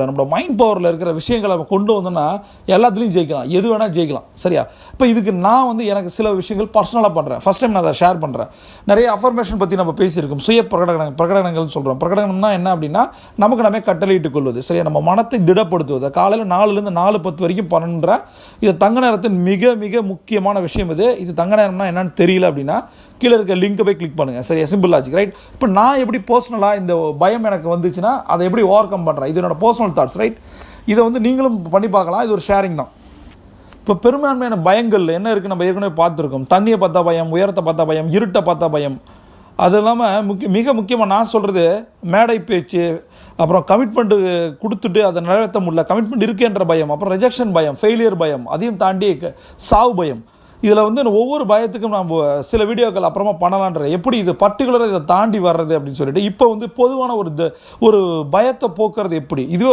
நம்மளோட மைண்ட் பவரில் இருக்கிற விஷயங்களை நம்ம கொண்டு வந்தோம்னா எல்லாத்துலேயும் ஜெயிக்கலாம். எது வேணால் ஜெயிக்கலாம். சரியா? இப்போ இதுக்கு நான் வந்து எனக்கு சில விஷயங்கள் பர்சனலாக பண்ணுறேன் ஃபஸ்ட் டைம் நான் அதை ஷேர் பண்ணுறேன் நிறைய அஃபர்மேஷன் பற்றி நம்ம பேசியிருக்கோம். சுய பிரகடன பிரகடனங்கள்னு சொல்கிறோம் பிரகடனம்னா என்ன அப்படின்னா நமக்கு நம்ம கட்டளையிட்டுக் கொள்வது. சரியா? நம்ம மனத்தை திடப்படுத்துவது. காலையில் நாலுலேருந்து நாலு பத்து வரைக்கும் பண்ணுற இது தங்க நேரத்தின் மிக மிக முக்கியமான விஷயம் இது. இது தங்க நேரம்னா என்னன்னு தெரியல அப்படின்னா கீழே இருக்க லிங்க்கை போய் கிளிக் பண்ணுங்கள் சரி சிம்பிள் லாஜிக் ரைட் இப்போ நான் எப்படி பர்சனலாக இந்த பயம் எனக்கு வந்துச்சுன்னா அதை எப்படி ஓவர் கம் பண்ணுறேன் இது என்னோட பர்சனல் தாட்ஸ் ரைட் இதை வந்து நீங்களும் பண்ணி பார்க்கலாம். இது ஒரு ஷேரிங் தான். இப்போ பெரும்பான்மையான பயங்கள் என்ன இருக்குது நம்ம ஏற்கனவே பார்த்துருக்கோம். தண்ணியை பார்த்தா பயம் உயரத்தை பார்த்தா பயம் இருட்டை பார்த்தா பயம். அது இல்லாமல் முக்கிய மிக முக்கியமாக நான் சொல்கிறது மேடை பேச்சு அப்புறம் கமிட்மெண்ட்டு கொடுத்துட்டு அதை நிறைவேற்ற முடியல. கமிட்மெண்ட் இருக்கேன்ற பயம் அப்புறம் ரிஜெக்ஷன் பயம் ஃபெயிலியர் பயம் அதையும் தாண்டி சாவு பயம். இதில் வந்து ஒவ்வொரு பயத்துக்கும் நம்ம சில வீடியோக்கள் அப்புறமா பண்ணலான்ற எப்படி இது பர்டிகுலராக இதை தாண்டி வர்றது அப்படின்னு சொல்லிட்டு இப்போ வந்து பொதுவான ஒரு த- ஒரு பயத்தை போக்குறது எப்படி? இதுவே ஒரு